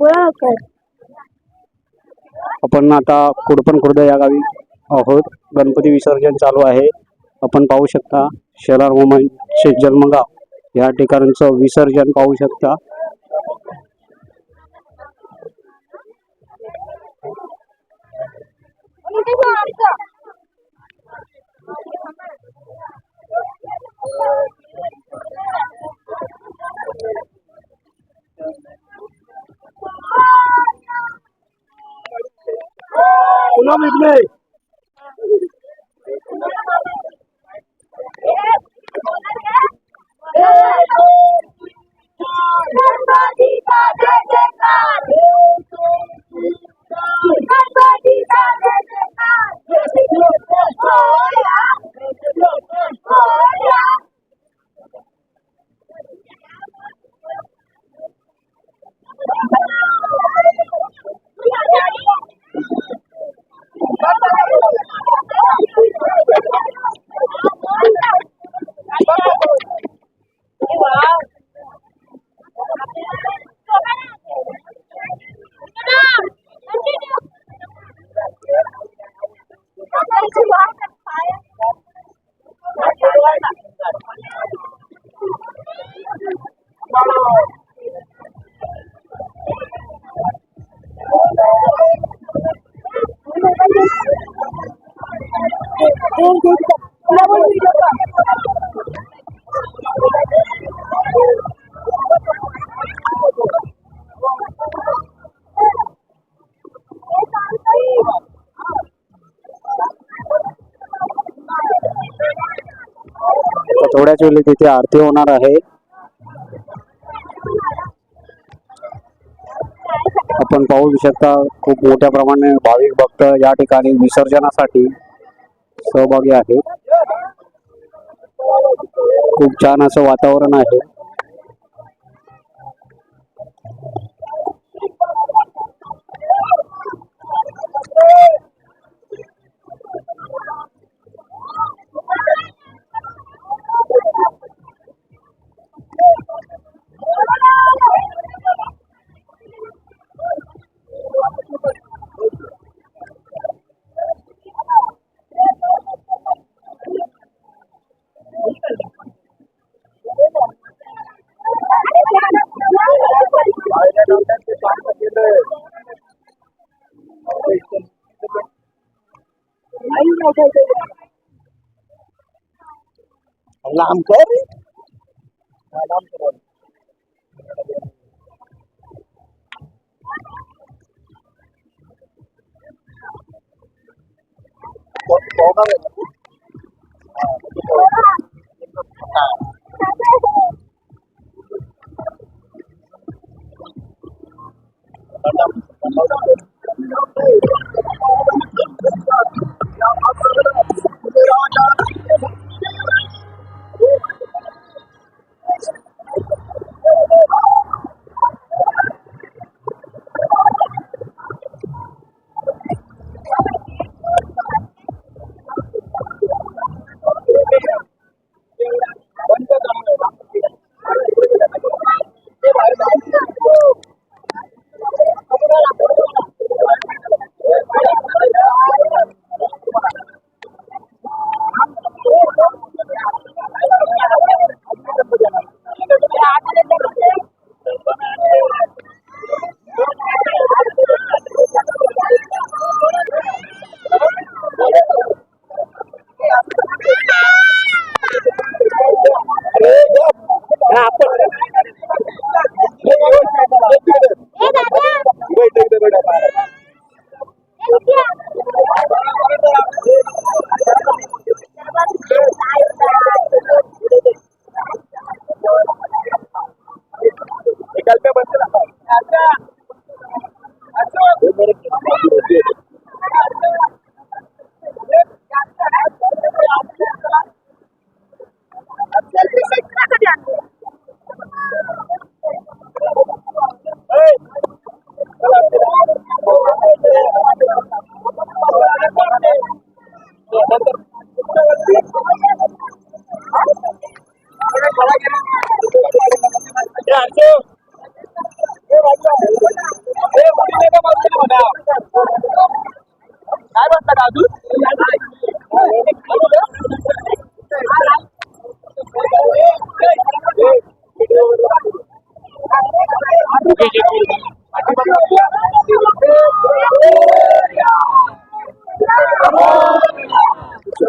बोला आपण आता कुडपण खुर्द या गावी आहोत. गणपती विसर्जन चालू आहे. आपण पाहू शकता शरार मोहन जन्मगाव या ठिकाणचं विसर्जन पाहू शकता. ইমাম ইবনে थोड्याच वेळी तिथे आरती होणार आहे. आपण पाहू शकता खूप मोठ्या प्रमाणे भाविक भक्त या ठिकाणी विसर्जनासाठी सहभागी आहेत खूप छान असं वातावरण आहे. chơi chơi còn làm cớp ấy rồi đâm rồi có có các bạn à, Ah, काय म्हणता का अजून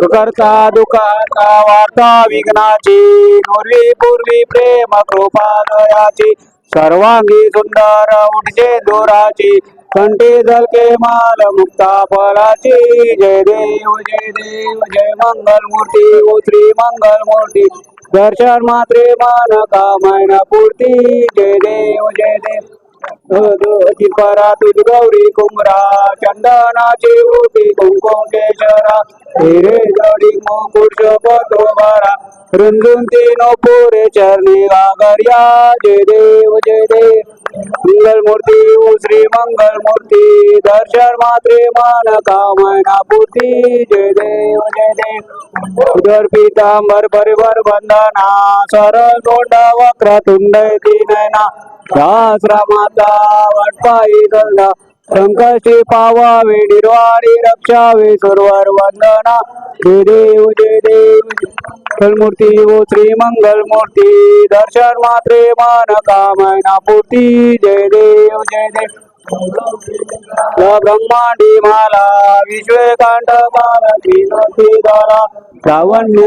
सुखकर्ता दुःखहर्ता वार्ता विघ्नाची. नुरवी पूर्वी प्रेम कृपा दयाची. सर्वांगी सुंदर उठजे दोराची. कंठी झलके माल मुक्ता फलाची. जय देव जय देव जय मंगल मूर्ती. उतरी मंगल मूर्ती. दर्शन मात्रे मान कामायना पूर्ती. जय देव जय देव. गौरी कुमरा चंदनाची ओटी कुंकुम केशरा हिरे जडी मुकुट पत्रोबारा रुंदून तीनो पुरे चरणी गागर्या जय देव जय देव मंगल मूर्ती श्री मंगल मूर्ती दर्शन मात्रे मान कामना पूर्ती जय देव जय देव उदर पीतांबर परिवर वंदना सरळ तोंडा वक्र तुंड नयना माता वटपाई गंगा संकष्टी पावावे निर्वाणी रक्षावे सर्वर वंदना. जय देव जय देव. मूर्ती ओ हो, श्री मंगल मूर्ती दर्शन मात्रे मान कामना पूर्ती. जय देव जय देव. ब्रह्मांडी माला विश्वकांड माला श्री रावण